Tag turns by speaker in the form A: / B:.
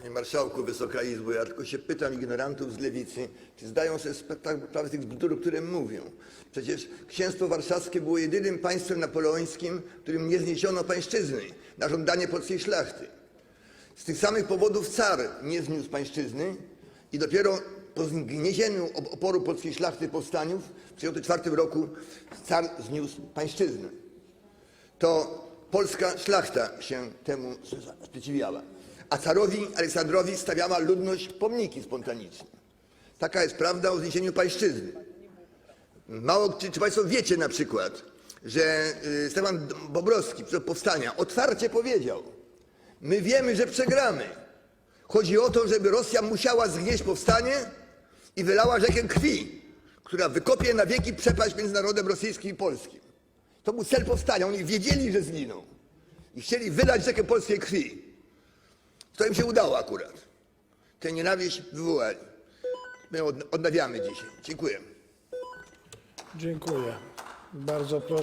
A: Panie Marszałku, Wysoka Izbo, ja tylko się pytam ignorantów z lewicy, czy zdają sobie sprawę z tych bzdur, które mówią. Przecież księstwo warszawskie było jedynym państwem napoleońskim, którym nie zniesiono pańszczyzny na żądanie polskiej szlachty. Z tych samych powodów car nie zniósł pańszczyzny i dopiero po zgniesieniu op- oporu polskiej szlachty powstaniów w 1934 roku car zniósł pańszczyznę. To polska szlachta się temu sprzeciwiała. A carowi Aleksandrowi stawiała ludność pomniki spontaniczne. Taka jest prawda o zniesieniu pańszczyzny. Mało, czy, czy Państwo wiecie na przykład, że y, Stefan Bobrowski przed powstania otwarcie powiedział, my wiemy, że przegramy. Chodzi o to, żeby Rosja musiała zgnieść powstanie i wylała rzekę krwi, która wykopie na wieki przepaść między narodem rosyjskim i polskim. To był cel powstania. Oni wiedzieli, że zginą. I chcieli wylać rzekę polskiej krwi. To im się udało akurat. Tę nienawiść wywołali. My ją od- odnawiamy dzisiaj. Dziękuję.
B: Dziękuję. Bardzo proszę.